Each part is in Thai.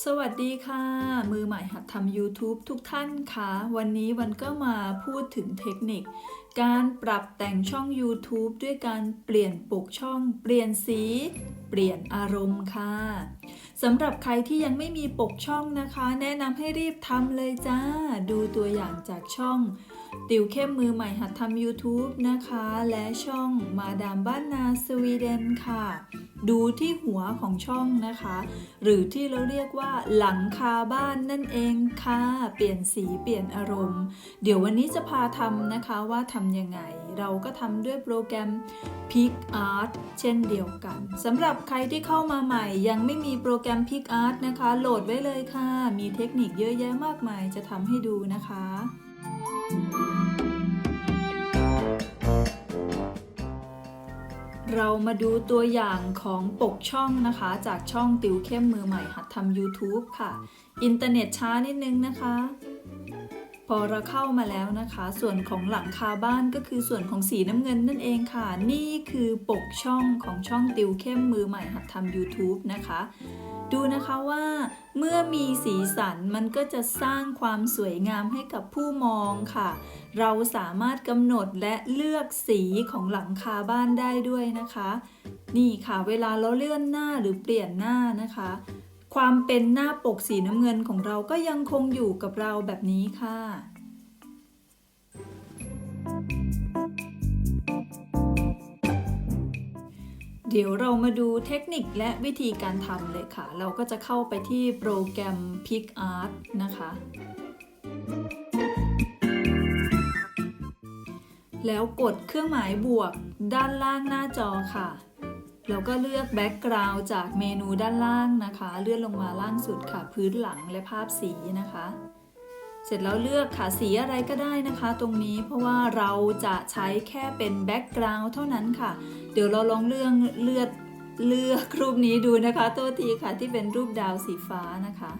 สวัสดีค่ะ มือใหม่หัดทำ YouTube ทุกท่านค่ะวันนี้วันก็มาพูดถึงเทคนิค การปรับแต่งช่อง YouTube ด้วยการเปลี่ยนปกช่อง เปลี่ยนสี เปลี่ยนอารมณ์ค่ะสำหรับใครที่ยังไม่มีปกช่องนะคะ แนะนำให้รีบทำเลยจ้า ดูตัวอย่างจากช่อง ติวเข้มมือใหม่หัดทำ YouTube นะคะ และช่องมาดามบ้านนาสวีเดนค่ะ ดูที่หัวของช่องนะคะ หรือที่เราเรียกว่าหลังคาบ้านนั่นเองค่ะ เปลี่ยนสีเปลี่ยนอารมณ์ เดี๋ยววันนี้จะพาทำนะคะว่าทำยังไง เราก็ทำด้วยโปรแกรม Pic Art เช่นเดียวกันสำหรับใครที่เข้ามาใหม่ ยังไม่มีโปรแกรม Pic Art นะคะ โหลดไว้เลยค่ะ มีเทคนิคเยอะแยะมากมายจะทำให้ดูนะคะ เรามาดูตัวอย่างของปกช่องนะคะ จากช่องติวเข้มมือใหม่หัดทำ YouTube ค่ะ อินเทอร์เน็ตช้านิดนึงนะคะ อเราเข้ามาแล้วนะคะ ส่วนของหลังคาบ้านก็คือส่วนของสีน้ำเงินนั่นเองค่ะ นี่คือปกช่องของช่องติวเข้มมือใหม่หัดทำ YouTube นะคะ ดูนะคะว่าเมื่อมีสีสันมันก็จะสร้างความสวยงามให้กับผู้มองค่ะ เราสามารถกำหนดและเลือกสีของหลังคาบ้านได้ด้วยนะคะ นี่ค่ะเวลาเราเลื่อนหน้าหรือเปลี่ยนหน้านะคะ ความเป็นหน้าปกสีน้ำเงินของเราก็ยังคงอยู่กับเราแบบนี้ค่ะ เดี๋ยวเรามาดูเทคนิคและวิธีการทำเลยค่ะ เราก็จะเข้าไปที่โปรแกรม PicArt นะคะ แล้วกดเครื่องหมายบวกด้านล่างหน้าจอค่ะ แล้วก็เลือกแบ็กกราวด์จากเมนูด้านล่างนะคะ เลื่อนลงมาล่างสุดค่ะ พื้นหลังและภาพสีนะคะ เสร็จแล้วเลือกค่ะสีอะไรก็ได้นะคะ ตรงนี้เพราะว่าเราจะใช้แค่เป็นแบ็กกราวด์เท่านั้นค่ะ เดี๋ยวเราลองเลือกเลือดเลือกรูปนี้ดูนะคะโทษทีค่ะที่เป็นรูปดาวสีฟ้านะคะ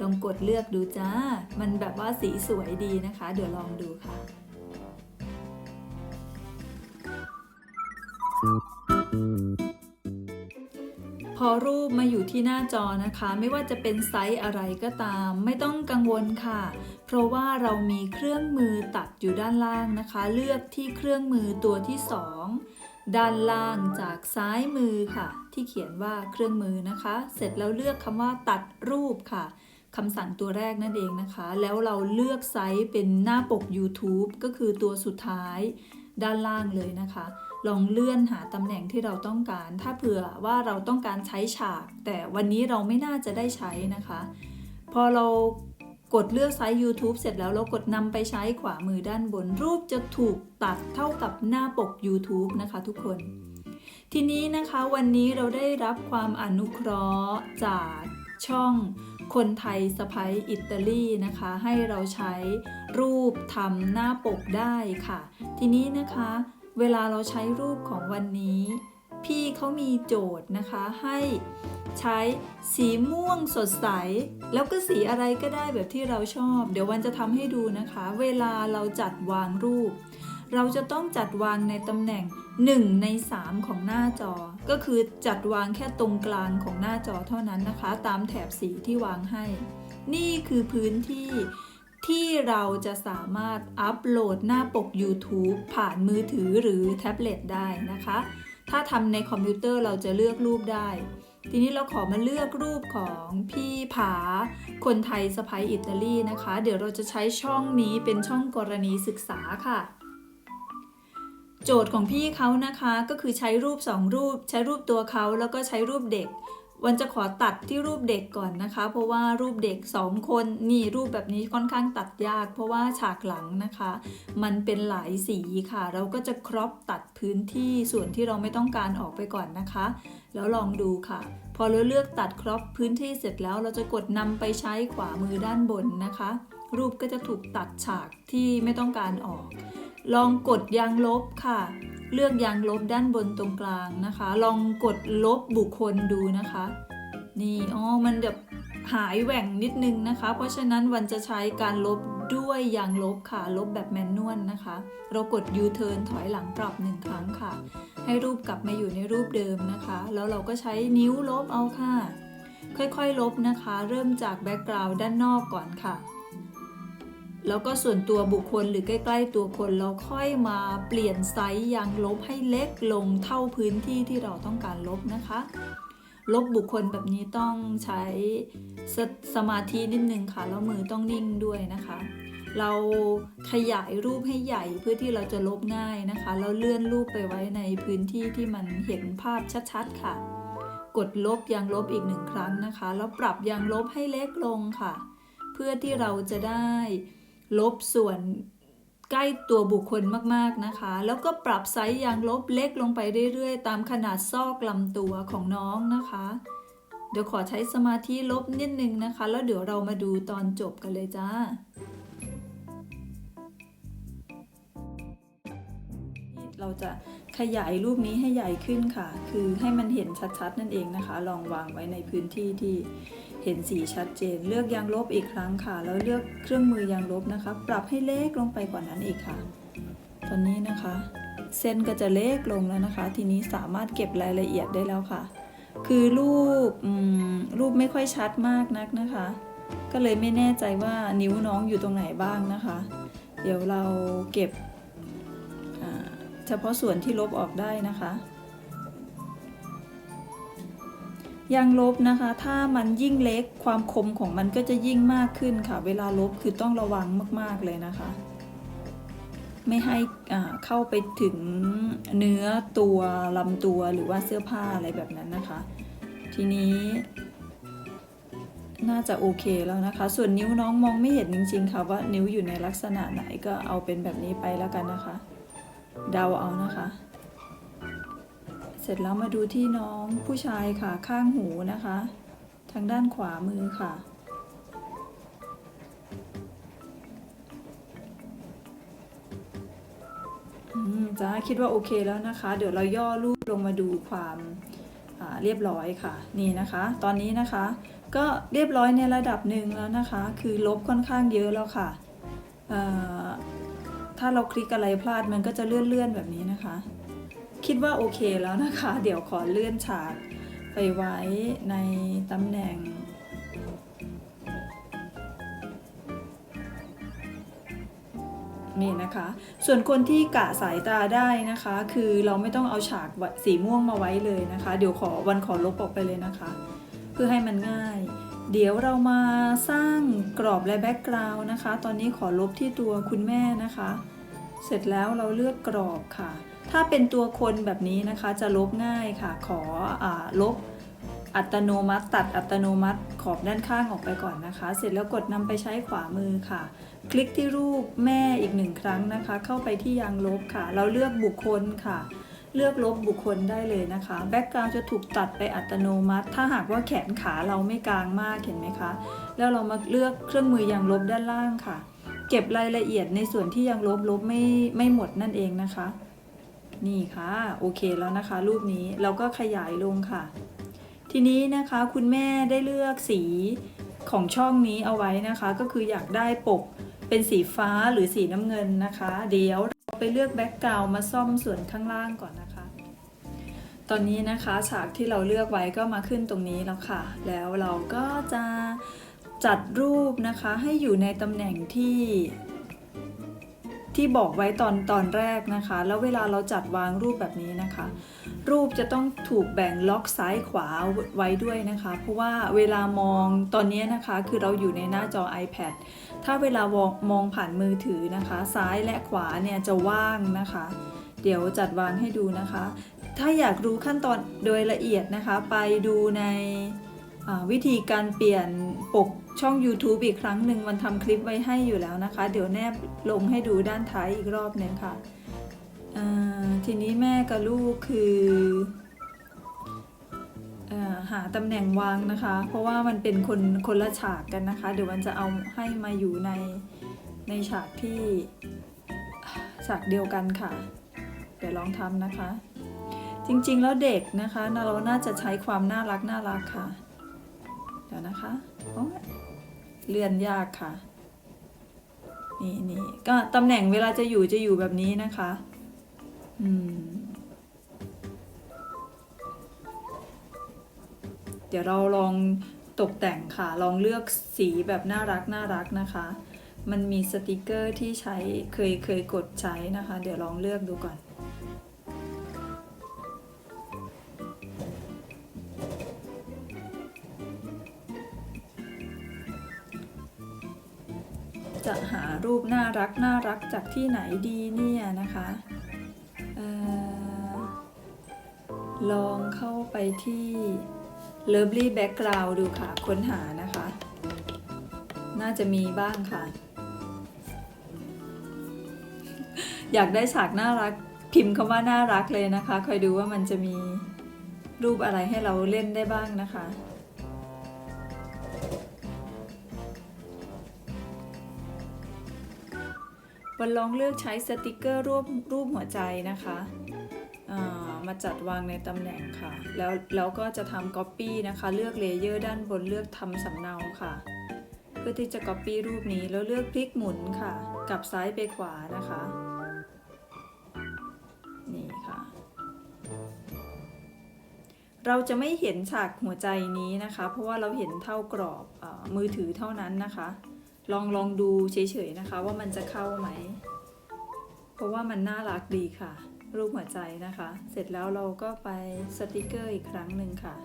ลองกดเลือกดูจ้า มันแบบว่าสีสวยดีนะคะ เดี๋ยวลองดูค่ะ พอรูปมาอยู่ที่หน้าจอนะคะ ไม่ว่าจะเป็นไซส์อะไรก็ตาม ไม่ต้องกังวลค่ะ เพราะว่าเรามีเครื่องมือตัดอยู่ด้านล่างนะคะ เลือกที่เครื่องมือตัวที่ 2 ด้านล่างจากซ้ายมือค่ะ ที่เขียนว่าเครื่องมือนะคะ เสร็จแล้วเลือกคำว่าตัดรูปค่ะคำสั่งตัวแรกนั่นเองนะคะ แล้วเราเลือกไซส์เป็นหน้าปก YouTube ก็คือตัวสุดท้าย ด้านล่างเลยนะคะ ลองเลื่อนหาตำแหน่งที่เราต้องการ ถ้าเผื่อว่าเราต้องการใช้ฉาก แต่วันนี้เราไม่น่าจะได้ใช้นะคะ พอเรากดเลือกไซส์ YouTube เสร็จแล้วเรากดนำไปใช้ขวามือด้านบน รูปจะถูกตัดเท่ากับหน้าปก YouTube นะคะทุกคน ทีนี้นะคะวันนี้เราได้รับความอนุเคราะห์จากช่องคนไทยสไปอิตาลีนะคะ ให้เราใช้รูปทำหน้าปกได้ค่ะ ทีนี้นะคะ เวลาเราใช้รูปของวันนี้ พี่เขามีโจทย์นะคะให้ใช้สีม่วงสดใส แล้วก็สีอะไรก็ได้แบบที่เราชอบ เดี๋ยววันจะทำให้ดูนะคะ เวลาเราจัดวางรูป เราจะต้องจัดวางในตำแหน่ง 1 ใน 3 ของหน้าจอ ก็คือจัดวางแค่ตรงกลางของหน้าจอเท่านั้นนะคะ ตามแถบสีที่วางให้ นี่คือพื้นที่ ที่เราจะสามารถอัปโหลดหน้าปก YouTube ผ่านมือถือหรือแท็บเล็ตได้นะคะ ถ้าทำในคอมพิวเตอร์เราจะเลือกรูปได้ ทีนี้เราขอมาเลือกรูปของพี่ผา คนไทยสไปอิตาลีนะคะ เดี๋ยวเราจะใช้ช่องนี้เป็นช่องกรณีศึกษาค่ะ โจทย์ของพี่เขานะคะก็คือใช้รูป 2 รูป ใช้รูปตัวเขาแล้วก็ใช้รูปเด็ก วันจะขอตัดที่รูปเด็กก่อนนะคะ เพราะว่ารูปเด็ก 2 คนนี่รูปแบบนี้ค่อนข้างตัดยาก เพราะว่าฉากหลังนะคะ มันเป็นหลายสีค่ะ เราก็จะครอปตัดพื้นที่ส่วนที่เราไม่ต้องการออกไปก่อนนะคะ แล้วลองดูค่ะ พอเราเลือกตัดครอปพื้นที่เสร็จแล้วเราจะกดนำไปใช้ขวามือด้านบนนะคะ รูปก็จะถูกตัดฉากที่ไม่ต้องการออก ลองกดยางลบค่ะ เลือกยางลบด้านบนตรงกลางนะคะ ลองกดลบบุคคลดูนะคะ นี่อ๋อมันแบบหายแหว่งนิดนึงนะคะ เพราะฉะนั้นวันจะใช้การลบด้วยยางลบค่ะ ลบแบบแมนนวลนะคะ เรากด U-turn ถอยหลังกลับหนึ่งครั้งค่ะ ให้รูปกลับมาอยู่ในรูปเดิมนะคะ แล้วเราก็ใช้นิ้วลบเอาค่ะ ค่อยๆลบนะคะ เริ่มจากแบ็กกราวด์ด้านนอกก่อนค่ะ แล้วก็ส่วนตัวบุคคลหรือใกล้ ๆ ตัวคนเราค่อยมาเปลี่ยนไซส์ยางลบให้เล็กลงเท่าพื้นที่ที่เราต้องการลบนะคะ ลบบุคคลแบบนี้ต้องใช้สสมาธินิดนึงค่ะ แล้วมือต้องนิ่งด้วยนะคะ เราขยายรูปให้ใหญ่เพื่อที่เราจะลบง่ายนะคะ แล้วเลื่อนรูปไปไว้ในพื้นที่ที่มันเห็นภาพชัดๆค่ะ กดลบยางลบอีกหนึ่งครั้งนะคะ แล้วปรับยางลบให้เล็กลงค่ะ เพื่อที่เราจะได้ ลบส่วนใกล้ตัวบุคคลมากๆนะคะ แล้วก็ปรับไซส์ยางลบเล็กลงไปเรื่อยๆ ตามขนาดซอกลำตัวของน้องนะคะ เดี๋ยวขอใช้สมาธิลบนิดนึงนะคะ แล้วเดี๋ยวเรามาดูตอนจบกันเลยจ้าเราจะขยายรูปนี้ให้ใหญ่ขึ้นค่ะ คือให้มันเห็นชัดๆ นั่นเองนะคะ ลองวางไว้ในพื้นที่ที่ เห็นสีชัดเจน เลือกยางลบอีกครั้งค่ะ แล้วเลือกเครื่องมือยางลบนะคะ ปรับให้เล็กลงไปกว่านั้นอีกค่ะ ตอนนี้นะคะ เส้นก็จะเล็กลงแล้วนะคะ ทีนี้สามารถเก็บรายละเอียดได้แล้วค่ะ คือรูปรูปไม่ค่อยชัดมากนักนะคะ ก็เลยไม่แน่ใจว่านิ้วน้องอยู่ตรงไหนบ้างนะคะ เดี๋ยวเราเก็บเฉพาะส่วนที่ลบออกได้นะคะ ยางลบนะคะ ถ้ามันยิ่งเล็กความคมของมันก็จะยิ่งมากขึ้นค่ะ เวลาลบคือต้องระวังมาก ๆ เลยนะคะ ไม่ให้อ่าเข้าไปถึงเนื้อตัวลำตัวหรือว่าเสื้อผ้าอะไรแบบนั้นนะคะ ทีนี้ น่าจะโอเคแล้วนะคะ ส่วนนิ้วน้องมองไม่เห็นจริง ๆ ค่ะว่านิ้วอยู่ในลักษณะไหนก็เอาเป็นแบบนี้ไปแล้วกันนะคะ เดาเอานะคะ เสร็จแล้วมาดูที่น้องผู้ชายค่ะข้างหูนะคะ ทางด้านขวามือค่ะ อืมจ้าคิดว่าโอเคแล้วนะคะ เดี๋ยวเราย่อรูปลงมาดูความาเรียบร้อยค่ะ นี่นะคะ ตอนนี้นะคะ ก็เรียบร้อยในระดับหนึ่งแล้วนะคะ คือลบค่อนข้างเยอะแล้วค่ะถ้าเราคลิกอะไรพลาดมันก็จะเลื่อนๆแบบนี้นะคะ คิดว่าโอเคแล้วนะคะ เดี๋ยวขอเลื่อนฉากไปไว้ในตำแหน่ง นี่นะคะ ส่วนคนที่กะสายตาได้นะคะ คือเราไม่ต้องเอาฉากสีม่วงมาไว้เลยนะคะ เดี๋ยวขอวันขอลบออกไปเลยนะคะ เพื่อให้มันง่ายเดี๋ยวเรามาสร้างกรอบและแบ็กกราวน์นะคะ ตอนนี้ขอลบที่ตัวคุณแม่นะคะ เสร็จแล้วเราเลือกกรอบค่ะ ถ้าเป็นตัวคนแบบนี้นะคะจะลบง่ายค่ะขออลบอัตโนมัติ ตัดอัตโนมัติขอบด้านข้างออกไปก่อนนะคะ เสร็จแล้วกดนำไปใช้ขวามือค่ะ คลิกที่รูปแม่อีกหนึ่งครั้งนะคะ เข้าไปที่ยางลบค่ะ เราเลือกบุคคลค่ะ เลือกลบบุคคลได้เลยนะคะแบ็กกราวจะถูกตัดไปอัตโนมัติ ถ้าหากว่าแขนขาเราไม่กลางมากเห็นไหมคะ แล้วเรามาเลือกเครื่องมือยางลบด้านล่างค่ะ เก็บรายละเอียดในส่วนที่ยังลบลบไม่ไม่หมดนั่นเองนะคะ นี่ค่ะ โอเคแล้วนะคะ รูปนี้เราก็ขยายลงค่ะ ทีนี้นะคะคุณแม่ได้เลือกสีของช่องนี้เอาไว้นะคะ ก็คืออยากได้ปกเป็นสีฟ้าหรือสีน้ำเงินนะคะ เดี๋ยวเราไปเลือกแบ็กกราวมาซ่อมส่วนข้างล่างก่อนนะคะ ตอนนี้นะคะฉากที่เราเลือกไว้ก็มาขึ้นตรงนี้แล้วค่ะ แล้วเราก็จะจัดรูปนะคะให้อยู่ในตำแหน่งที่ ที่บอกไว้ตอนตอนแรกนะคะ แล้วเวลาเราจัดวางรูปแบบนี้นะคะ รูปจะต้องถูกแบ่งล็อกซ้ายขวาไว้ด้วยนะคะ เพราะว่าเวลามองตอนนี้นะคะ คือเราอยู่ในหน้าจอ iPad ถ้าเวลามองผ่านมือถือนะคะ ซ้ายและขวาเนี่ยจะว่างนะคะ เดี๋ยวจัดวางให้ดูนะคะ ถ้าอยากรู้ขั้นตอนโดยละเอียดนะคะ ไปดูใน วิธีการเปลี่ยนปกช่อง YouTube อีกครั้งหนึ่งมันทำคลิปไว้ให้อยู่แล้วนะคะ เดี๋ยวแนบลงให้ดูด้านท้ายอีกรอบหนึ่งค่ะทีนี้แม่กับลูกคือเออหาตำแหน่งวางนะคะ เพราะว่ามันเป็นคนคนละฉากกันนะคะ เดี๋ยวมันจะเอาให้มาอยู่ในในฉากที่ฉากเดียวกันค่ะ เดี๋ยวลองทำนะคะ จริงๆแล้วเด็กนะคะเราน่าจะใช้ความน่ารักน่ารักค่ะ เดี๋ยวนะคะเลื่อนยากค่ะ นี่นี่ก็ตำแหน่งเวลาจะอยู่จะอยู่แบบนี้นะคะ อืม เดี๋ยวเราลองตกแต่งค่ะ ลองเลือกสีแบบน่ารักน่ารักนะคะ มันมีสติกเกอร์ที่ใช้เคยเคยกดใช้นะคะ เดี๋ยวลองเลือกดูก่อน จะหารูปน่ารักน่ารักจากที่ไหนดีเนี่ยนะคะออลองเข้าไปที่ Lovely Background ดูค่ะ ค้นหานะคะ น่าจะมีบ้างค่ะ อยากได้ฉากน่ารักพิมพ์คำว่าน่ารักเลยนะคะ คอยดูว่ามันจะมีรูปอะไรให้เราเล่นได้บ้างนะคะ วันลองเลือกใช้สติกเกอร์รูปรูปหัวใจนะคะามาจัดวางในตำแหน่งค่ะ แล้วแล้วก็จะทำ Copy นะคะ เลือกเลเยอร์ด้านบนเลือกทำสำเนาค่ะ เพื่อที่จะ Copy รูปนี้แล้วเลือกพลิกหมุนค่ะ กลับซ้ายไปขวานะคะ นี่ค่ะ เราจะไม่เห็นฉากหัวใจนี้นะคะ เพราะว่าเราเห็นเท่ากรอบอมือถือเท่านั้นนะคะ ลองลองดูเฉยๆนะคะ ว่ามันจะเข้าไหม เพราะว่ามันน่ารักดีค่ะ รูปหัวใจนะคะ เสร็จแล้วเราก็ไปสติกเกอร์อีกครั้งหนึ่งค่ะ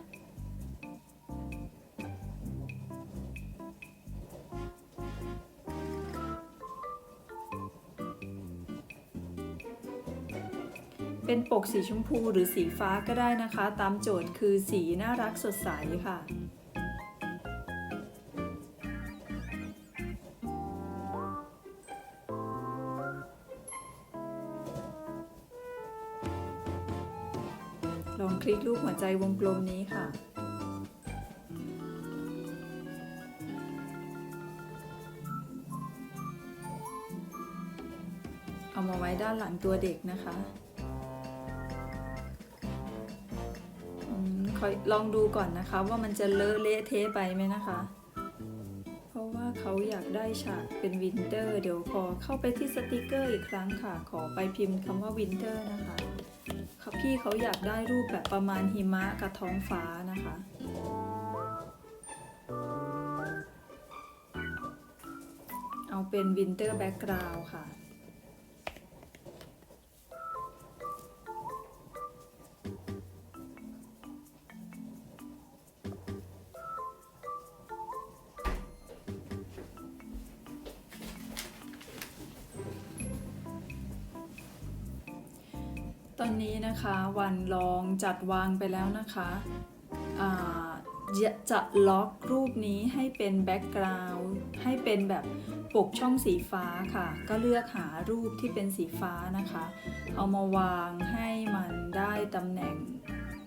เป็นปกสีชมพูหรือสีฟ้าก็ได้นะคะ ตามโจทย์คือสีน่ารักสดใสค่ะ กรูปหัวใจวงกลมนี้ค่ะ เอามาไว้ด้านหลังตัวเด็กนะคะอคอยลองดูก่อนนะคะว่ามันจะเลอะเละเทะไปไหมนะคะ เพราะว่าเขาอยากได้ฉากเป็นวินเตอร์ เดี๋ยวขอเข้าไปที่สติกเกอร์อีกครั้งค่ะ ขอไปพิมพ์คำว่าวินเตอร์นะคะ พี่เขาอยากได้รูปแบบประมาณหิมะกับท้องฟ้านะคะ เอาเป็นวินเตอร์แบ็กกราวด์ค่ะ นี้นะคะวันลองจัดวางไปแล้วนะคะจะจะล็อกรูปนี้ให้เป็นแบ็กกราวด์ให้เป็นแบบปกช่องสีฟ้าค่ะ ก็เลือกหารูปที่เป็นสีฟ้านะคะ เอามาวางให้มันได้ตำแหน่ง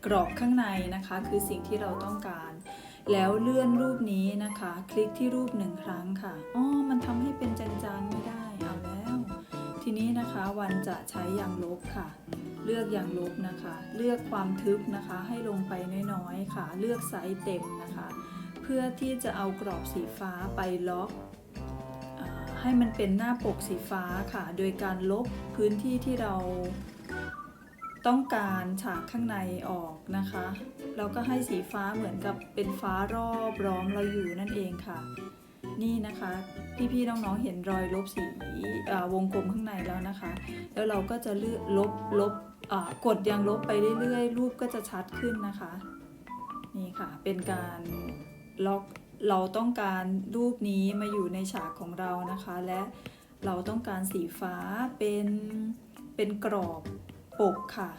กรอบข้างในนะคะ คือสิ่งที่เราต้องการ แล้วเลื่อนรูปนี้นะคะ คลิกที่รูปหนึ่งครั้งค่ะอ๋อมันทำให้เป็นจานๆไม่ได้เอาแล้ว ทีนี้นะคะวันจะใช้ยางลบค่ะ เลือกอย่างลบนะคะ เลือกความทึบนะคะ ให้ลงไปน้อยๆค่ะ เลือกไซส์เต็มนะคะ เพื่อที่จะเอากรอบสีฟ้าไปล็อกอให้มันเป็นหน้าปกสีฟ้าค่ะ โดยการลบพื้นที่ที่เราต้องการฉากข้างในออกนะคะ เราก็ให้สีฟ้าเหมือนกับเป็นฟ้ารอบร้อมเราอยู่นั่นเองค่ะ นี่นะคะ พี่ๆน้องๆเห็นรอยลบสีวงกลมข้างในแล้วนะคะ แล้วเราก็จะเลือกลบลบกดยางลบไปเรื่อยๆ รูปก็จะชัดขึ้นนะคะ นี่ค่ะ เป็นการล็อกเราต้องการรูปนี้มาอยู่ในฉากของเรานะคะ และเราต้องการสีฟ้าเป็นเป็นกรอบปกค่ะ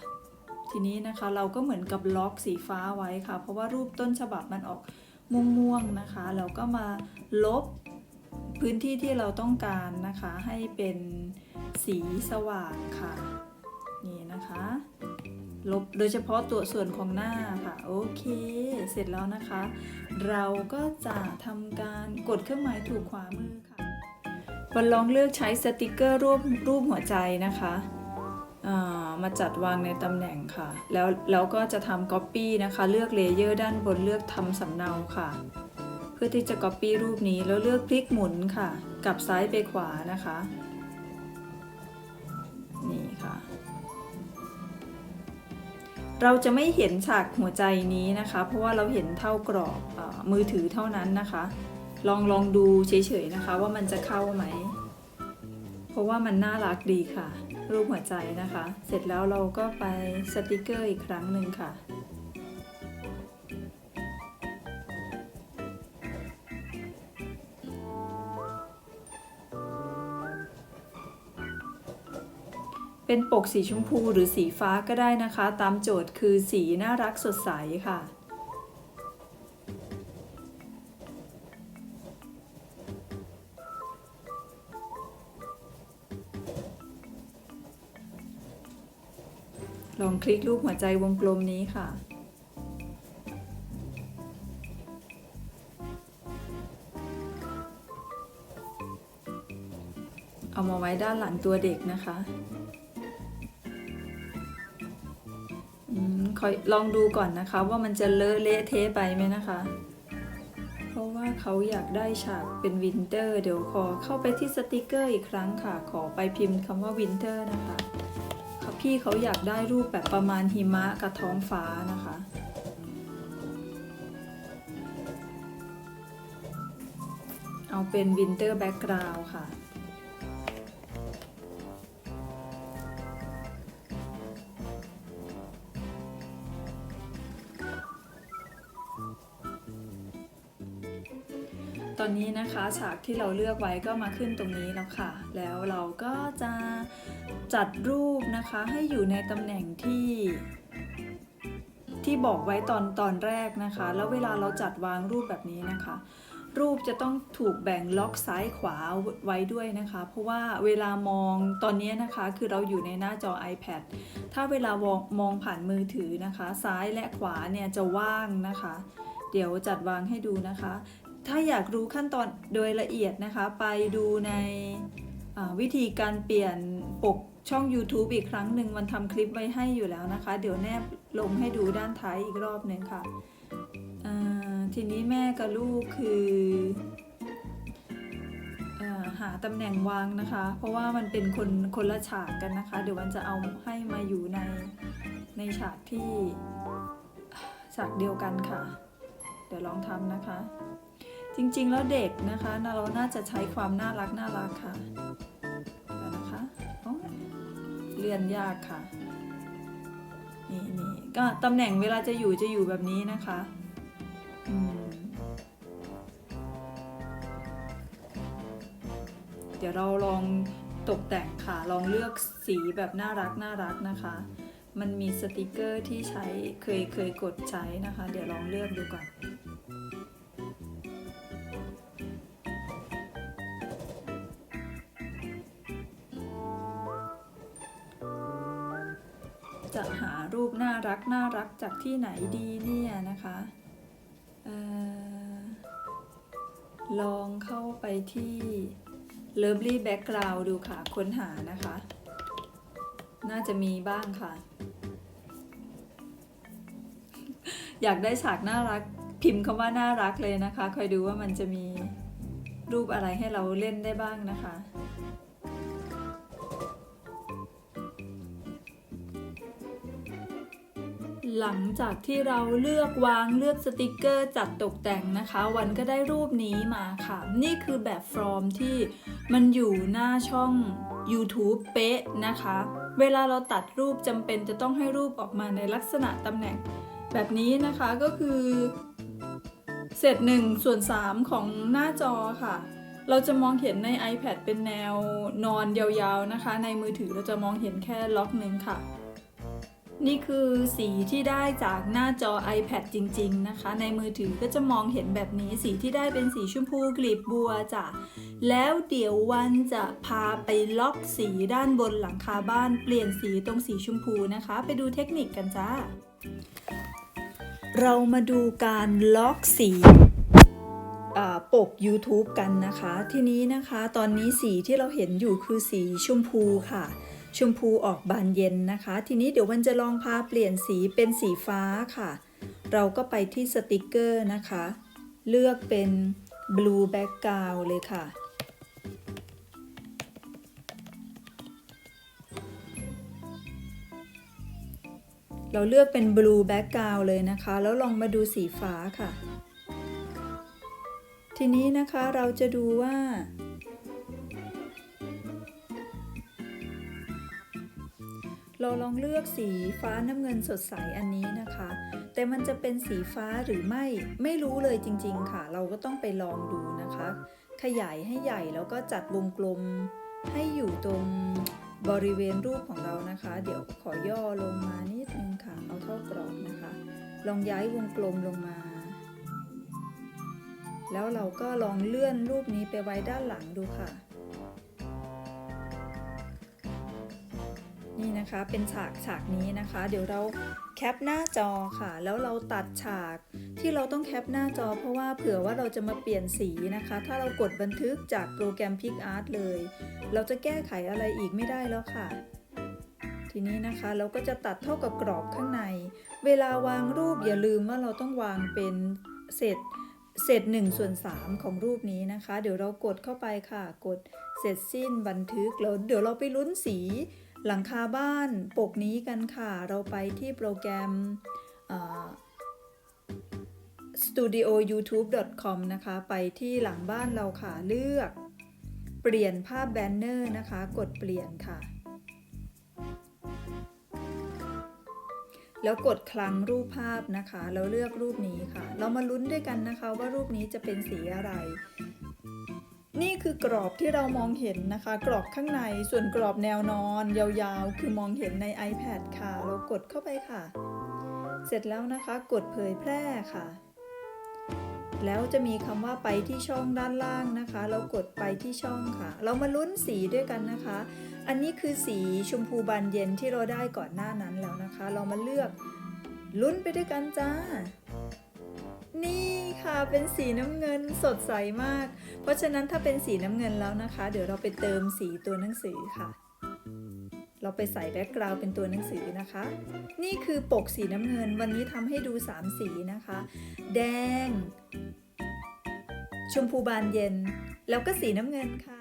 ทีนี้นะคะเราก็เหมือนกับล็อกสีฟ้าไว้ค่ะ เพราะว่ารูปต้นฉบับมันออก ม่วงๆนะคะเราก็มาลบพื้นที่ที่เราต้องการนะคะให้เป็นสีสว่างค่ะ นี่นะคะ ลบโดยเฉพาะตัวส่วนของหน้าค่ะ โอเค เสร็จแล้วนะคะ เราก็จะทำการกดเครื่องหมายถูกขวามือค่ะวันลองเลือกใช้สติกเกอร์รูปรูปหัวใจนะคะ มาจัดวางในตำแหน่งค่ะ แล้วแล้วก็จะทำ Copy นะคะ เลือกเลเยอร์ด้านบนเลือกทำสำเนาค่ะ เพื่อที่จะ Copy รูปนี้แล้วเลือกพลิกหมุนค่ะ กลับซ้ายไปขวานะคะ นี่ค่ะ เราจะไม่เห็นฉากหัวใจนี้นะคะ เพราะว่าเราเห็นเท่ากรอบอมือถือเท่านั้นนะคะ ลองลองดูเฉยๆนะคะว่ามันจะเข้าไหม เพราะว่ามันน่ารักดีค่ะ รูปหัวใจนะคะ เสร็จแล้วเราก็ไปสติกเกอร์อีกครั้งหนึ่งค่ะ เป็นปกสีชมพูหรือสีฟ้าก็ได้นะคะ ตามโจทย์คือสีน่ารักสดใสค่ะ ลองคลิกรูปหัวใจวงกลมนี้ค่ะ เอามาไว้ด้านหลังตัวเด็กนะคะอคอยลองดูก่อนนะคะว่ามันจะเลอะเละเทะไปไหมนะคะ เพราะว่าเขาอยากได้ฉากเป็นวินเตอร์ เดี๋ยวขอเข้าไปที่สติกเกอร์อีกครั้งค่ะ ขอไปพิมพ์คำว่าวินเตอร์นะคะ พี่เขาอยากได้รูปแบบประมาณหิมะกับท้องฟ้านะคะ เอาเป็นวินเตอร์แบ็กกราวค่ะ อนนี้นะคะฉากที่เราเลือกไว้ก็มาขึ้นตรงนี้แล้วค่ะ แล้วเราก็จะจัดรูปนะคะให้อยู่ในตำแหน่งที่ที่บอกไว้ตอนตอนแรกนะคะ แล้วเวลาเราจัดวางรูปแบบนี้นะคะ รูปจะต้องถูกแบ่งล็อกซ้ายขวาไว้ด้วยนะคะ เพราะว่าเวลามองตอนนี้นะคะ คือเราอยู่ในหน้าจอ iPad ถ้าเวลามองมองผ่านมือถือนะคะ ซ้ายและขวาเนี่ยจะว่างนะคะ เดี๋ยวจัดวางให้ดูนะคะ ถ้าอยากรู้ขั้นตอนโดยละเอียดนะคะ ไปดูในวิธีการเปลี่ยนปกช่อง YouTube อีกครั้งหนึ่งมันทำคลิปไว้ให้อยู่แล้วนะคะ เดี๋ยวแนบลงให้ดูด้านท้ายอีกรอบหนึ่งค่ะทีนี้แม่กับลูกคืออหาตำแหน่งวางนะคะ เพราะว่ามันเป็นคนคนละฉากกันนะคะ เดี๋ยววันจะเอาให้มาอยู่ในในฉากที่ฉากเดียวกันค่ะ เดี๋ยวลองทำนะคะ จริงๆ แล้วเด็กนะคะเราน่าจะใช้ความน่ารักน่ารักค่ะนะคะเลื่อนยากค่ะนี่นี่ก็ตำแหน่งเวลาจะอยู่จะอยู่แบบนี้นะคะเดี๋ยวเราลองตกแต่งค่ะ ลองเลือกสีแบบน่ารักน่ารักนะคะ มันมีสติกเกอร์ที่ใช้เคยเคยกดใช้นะคะ เดี๋ยวลองเลือกดูก่อน ปน่ารักน่ารักจากที่ไหนดีเนี่ยนะคะเออลองเข้าไปที่ Lovely Background ดูค่ะ ค้นหานะคะ น่าจะมีบ้างค่ะ อยากได้ฉากน่ารัก พิมพ์คำว่าน่ารักเลยนะคะ คอยดูว่ามันจะมีรูปอะไรให้เราเล่นได้บ้างนะคะ หลังจากที่เราเลือกวางเลือกสติกเกอร์จัดตกแต่งนะคะ วันก็ได้รูปนี้มาค่ะ นี่คือแบบฟอร์มที่มันอยู่หน้าช่อง YouTube เป๊ะนะคะ เวลาเราตัดรูปจำเป็นจะต้องให้รูปออกมาในลักษณะตำแหน่ง แบบนี้นะคะก็คือเศษหนึ่งส่วน 3 ของหน้าจอค่ะ เราจะมองเห็นใน iPad เป็นแนวนอนยาวๆนะคะ ในมือถือเราจะมองเห็นแค่ล็อกหนึ่งค่ะ นี่คือสีที่ได้จากหน้าจอ iPad จริง ๆ นะคะ ในมือถือก็จะมองเห็นแบบนี้สีที่ได้เป็นสีชมพูกลีบบัวจ้ะแล้วเดี๋ยววันจะพาไปล็อกสีด้านบนหลังคาบ้านเปลี่ยนสีตรงสีชมพูนะคะ ไปดูเทคนิคกันจ้า เรามาดูการล็อกสีปก YouTube กันนะคะ ทีนี้นะคะ ตอนนี้สีที่เราเห็นอยู่คือสีชมพูค่ะ ชมพูออกบานเย็นนะคะ ทีนี้เดี๋ยววันจะลองพาเปลี่ยนสีเป็นสีฟ้าค่ะ เราก็ไปที่สติกเกอร์นะคะ เลือกเป็น blue background เลยค่ะ เราเลือกเป็น blue background เลยนะคะ แล้วลองมาดูสีฟ้าค่ะ ทีนี้นะคะเราจะดูว่า เราลองเลือกสีฟ้าน้ำเงินสดใสอันนี้นะคะ แต่มันจะเป็นสีฟ้าหรือไม่ไม่รู้เลยจริง ๆ ค่ะ เราก็ต้องไปลองดูนะคะ ขยายให้ใหญ่แล้วก็จัดวงกลมให้อยู่ตรงบริเวณรูปของเรานะคะ เดี๋ยวขอย่อลงมานิดนึงค่ะ เอาเท่ากรอบนะคะ ลองย้ายวงกลมลงมา แล้วเราก็ลองเลื่อนรูปนี้ไปไว้ด้านหลังดูค่ะ นี่นะคะเป็นฉากฉากนี้นะคะ เดี๋ยวเราแคปหน้าจอค่ะ แล้วเราตัดฉากที่เราต้องแคปหน้าจอ เพราะว่าเผื่อว่าเราจะมาเปลี่ยนสีนะคะ ถ้าเรากดบันทึกจากโปรแกรม PicArt เลย เราจะแก้ไขอะไรอีกไม่ได้แล้วค่ะ ทีนี้นะคะเราก็จะตัดเท่ากับกรอบข้างใน เวลาวางรูปอย่าลืมว่าเราต้องวางเป็นเศษเศษ1ส่วน3ของรูปนี้นะคะ เดี๋ยวเรากดเข้าไปค่ะ กดเสร็จสิ้นบันทึกแล้วเดี๋ยวเราไปลุ้นสี หลังคาบ้านปกนี้กันค่ะ เราไปที่โปรแกรม studioyoutube.com นะคะ ไปที่หลังบ้านเราค่ะ เลือก เปลี่ยนภาพแบนเนอร์นะคะ กดเปลี่ยนค่ะ แล้วกดคลังรูปภาพนะคะ แล้วเลือกรูปนี้ค่ะ เรามาลุ้นด้วยกันนะคะว่ารูปนี้จะเป็นสีอะไร นี่คือกรอบที่เรามองเห็นนะคะ กรอบข้างในส่วนกรอบแนวนอน ยาวๆ คือมองเห็นใน iPad ค่ะ เรากดเข้าไปค่ะ เสร็จแล้วนะคะ กดเผยแพร่ค่ะ แล้วจะมีคำว่าไปที่ช่องด้านล่างนะคะ เรากดไปที่ช่องค่ะ เรามาลุ้นสีด้วยกันนะคะ อันนี้คือสีชมพูบานเย็นที่เราได้ก่อนหน้านั้นแล้วนะคะ เรามาเลือกลุ้นไปด้วยกันจ้า นี่ค่ะเป็นสีน้ำเงินสดใสมาก เพราะฉะนั้นถ้าเป็นสีน้ำเงินแล้วนะคะ เดี๋ยวเราไปเติมสีตัวหนังสือค่ะ เราไปใส่แบ็กกราวด์เป็นตัวหนังสือนะคะ นี่คือปกสีน้ำเงินวันนี้ทำให้ดู 3 สีนะคะ แดง ชมพูบานเย็น แล้วก็สีน้ำเงินค่ะ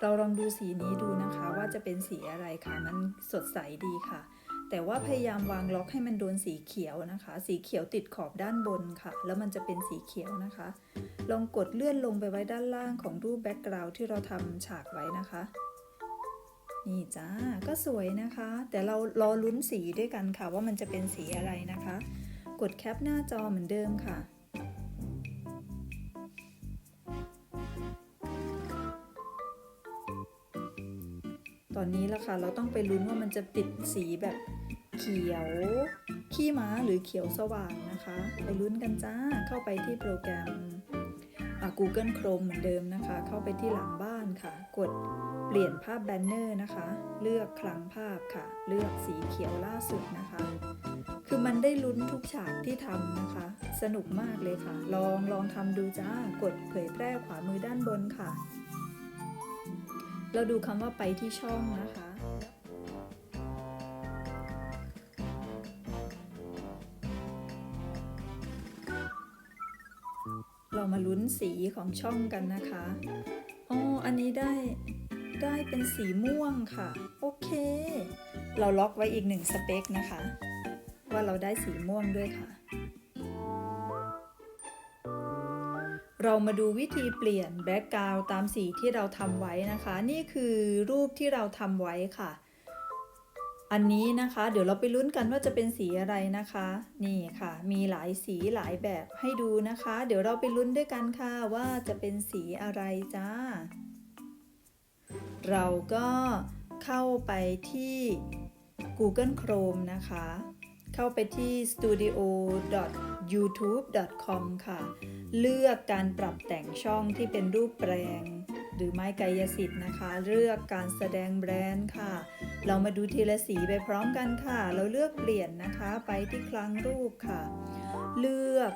เราลองดูสีนี้ดูนะคะว่าจะเป็นสีอะไรค่ะมันสดใสดีค่ะ แต่ว่าพยายามวางล็อกให้มันโดนสีเขียวนะคะ สีเขียวติดขอบด้านบนค่ะ แล้วมันจะเป็นสีเขียวนะคะ ลองกดเลื่อนลงไปไว้ด้านล่างของรูปแบ็กกราวด์ที่เราทำฉากไว้นะคะนี่จ้าก็สวยนะคะ แต่เรารอลุ้นสีด้วยกันค่ะว่ามันจะเป็นสีอะไรนะคะ กดแคปหน้าจอเหมือนเดิมค่ะตอนนี้ละค่ะเราต้องไปลุ้นว่ามันจะติดสีแบบ เขียวขี้ม้าหรือเขียวสว่างนะคะ ไปลุ้นกันจ้า เข้าไปที่โปรแกรม Google Chrome เหมือนเดิมนะคะ เข้าไปที่หลังบ้านค่ะ กดเปลี่ยนภาพแบนเนอร์นะคะ เลือกคลังภาพค่ะ เลือกสีเขียวล่าสุดนะคะ คือมันได้ลุ้นทุกฉากที่ทำนะคะ สนุกมากเลยค่ะ ลองลองทำดูจ้า กดเผยแพร่ขวามือด้านบนค่ะ เราดูคำว่าไปที่ช่องนะคะ เรามาลุ้นสีของช่องกันนะคะอ๋ออันนี้ได้ได้เป็นสีม่วงค่ะ โอเค เราล็อกไว้อีกหนึ่งสเปคนะคะ ว่าเราได้สีม่วงด้วยค่ะ เรามาดูวิธีเปลี่ยนแบ็กกราวตามสีที่เราทำไว้นะคะ นี่คือรูปที่เราทำไว้ค่ะ อันนี้นะคะ เดี๋ยวเราไปลุ้นกันว่าจะเป็นสีอะไรนะคะ นี่ค่ะ มีหลายสีหลายแบบให้ดูนะคะ เดี๋ยวเราไปลุ้นด้วยกันค่ะว่าจะเป็นสีอะไรจ้า เราก็เข้าไปที่ Google Chrome นะคะ เข้าไปที่ studio.youtube.com ค่ะ เลือกการปรับแต่งช่องที่เป็นรูปแปลง หรือไม้กายสิทธิ์นะคะ เลือกการแสดงแบรนด์ค่ะ เรามาดูทีละสีไปพร้อมกันค่ะ เราเลือกเปลี่ยนนะคะไปที่คลังรูปค่ะ เลือก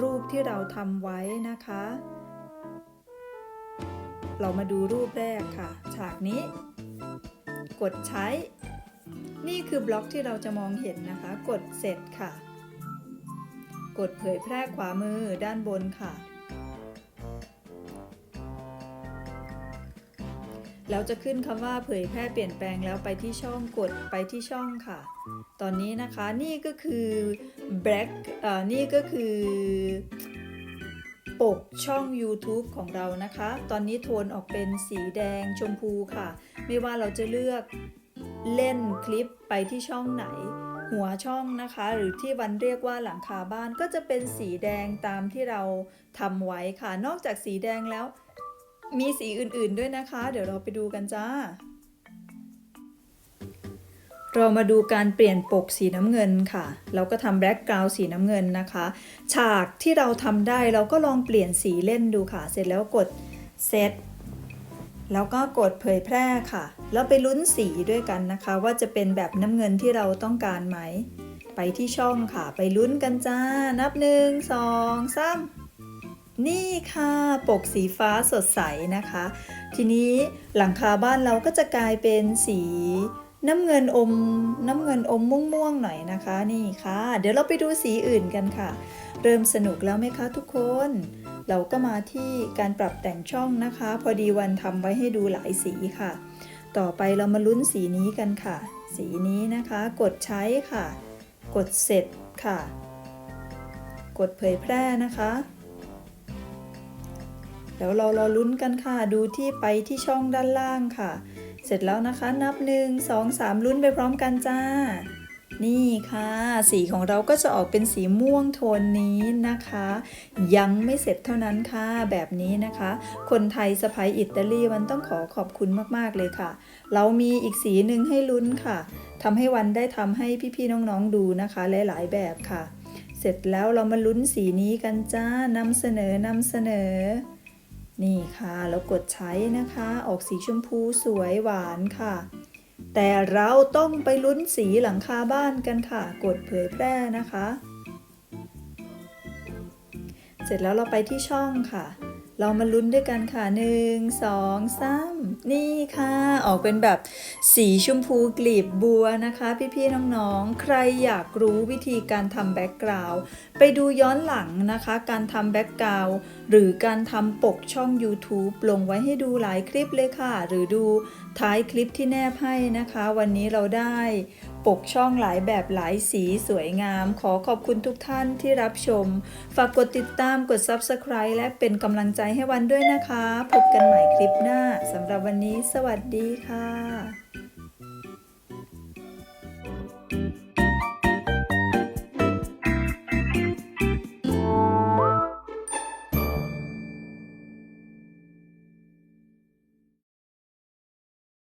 รูปที่เราทำไว้นะคะ เรามาดูรูปแรกค่ะ ฉากนี้ กดใช้ นี่คือบล็อกที่เราจะมองเห็นนะคะ กดเสร็จค่ะ กดเผยแพร่ขวามือด้านบนค่ะ แล้วจะขึ้นคำว่าเผยแพร่เปลี่ยนแปลงแล้วไปที่ช่องกดไปที่ช่องค่ะ ตอนนี้นะคะนี่ก็คือ black อ่อนี่ก็คือ ปกช่อง YouTube ของเรานะคะ ตอนนี้โทนออกเป็นสีแดงชมพูค่ะ ไม่ว่าเราจะเลือกเล่นคลิปไปที่ช่องไหน หัวช่องนะคะ หรือที่วันเรียกว่าหลังคาบ้านก็จะเป็นสีแดงตามที่เราทำไว้ค่ะ นอกจากสีแดงแล้ว มีสีอื่นๆด้วยนะคะ เดี๋ยวเราไปดูกันจ้า เรามาดูการเปลี่ยนปกสีน้ำเงินค่ะ เราก็ทำแบล็กกราวสีน้ำเงินนะคะ ฉากที่เราทำได้เราก็ลองเปลี่ยนสีเล่นดูค่ะ เสร็จแล้วกดเซตแล้วก็กดเผยแพร่ค่ะ แล้วไปลุ้นสีด้วยกันนะคะ ว่าจะเป็นแบบน้ำเงินที่เราต้องการไหม ไปที่ช่องค่ะ ไปลุ้นกันจ้า นับหนึ่งสองสาม นี่ค่ะปกสีฟ้าสดใสนะคะ ทีนี้หลังคาบ้านเราก็จะกลายเป็นสีน้ำเงินอมน้ำเงินอมม่วงๆหน่อยนะคะนี่ค่ะ เดี๋ยวเราไปดูสีอื่นกันค่ะ เริ่มสนุกแล้วไหมคะทุกคน เราก็มาที่การปรับแต่งช่องนะคะ พอดีวันทำไว้ให้ดูหลายสีค่ะ ต่อไปเรามาลุ้นสีนี้กันค่ะ สีนี้นะคะกดใช้ค่ะ กดเสร็จค่ะ กดเผยแพร่นะคะ ดี๋ยวเรารอลุ้นกันค่ะ ดูที่ไปที่ช่องด้านล่างค่ะ เสร็จแล้วนะคะ นับหนึ่งสองสามลุ้นไปพร้อมกันจ้า นี่ค่ะ สีของเราก็จะออกเป็นสีม่วงโทนนี้นะคะ ยังไม่เสร็จเท่านั้นค่ะ แบบนี้นะคะ คนไทยสะพ้ยอิตาลีวันต้องขอขอบคุณมากๆเลยค่ะ เรามีอีกสีหนึ่งให้ลุ้นค่ะทำให้วันได้ทำให้พี่ๆน้องๆดูนะคะหลายๆแบบค่ะ เสร็จแล้วเรามาลุ้นสีนี้กันจ้านำเสนอนำเสนอ นี่ค่ะ แล้วกดใช้นะคะ ออกสีชมพูสวยหวานค่ะ แต่เราต้องไปลุ้นสีหลังคาบ้านกันค่ะ กดเผยแพร่นะคะ เสร็จแล้วเราไปที่ช่องค่ะ เรามาลุ้นด้วยกันค่ะหนึ่งสองสามนี่ค่ะ ออกเป็นแบบสีชมพูกลีบบัวนะคะ พี่ๆน้องๆ ใครอยากรู้วิธีการทำแบ็กกราวด์ไปดูย้อนหลังนะคะ การทำแบ็กกราวด์หรือการทำปกช่อง YouTube ลงไว้ให้ดูหลายคลิปเลยค่ะ หรือดูท้ายคลิปที่แนบให้นะคะ วันนี้เราได้ ปกช่องหลายแบบหลายสีสวยงาม ขอขอบคุณทุกท่านที่รับชม ฝากกดติดตามกด Subscribe และเป็นกำลังใจให้วันด้วยนะคะ พบกันใหม่คลิปหน้าสำหรับวันนี้ สวัสดีค่ะ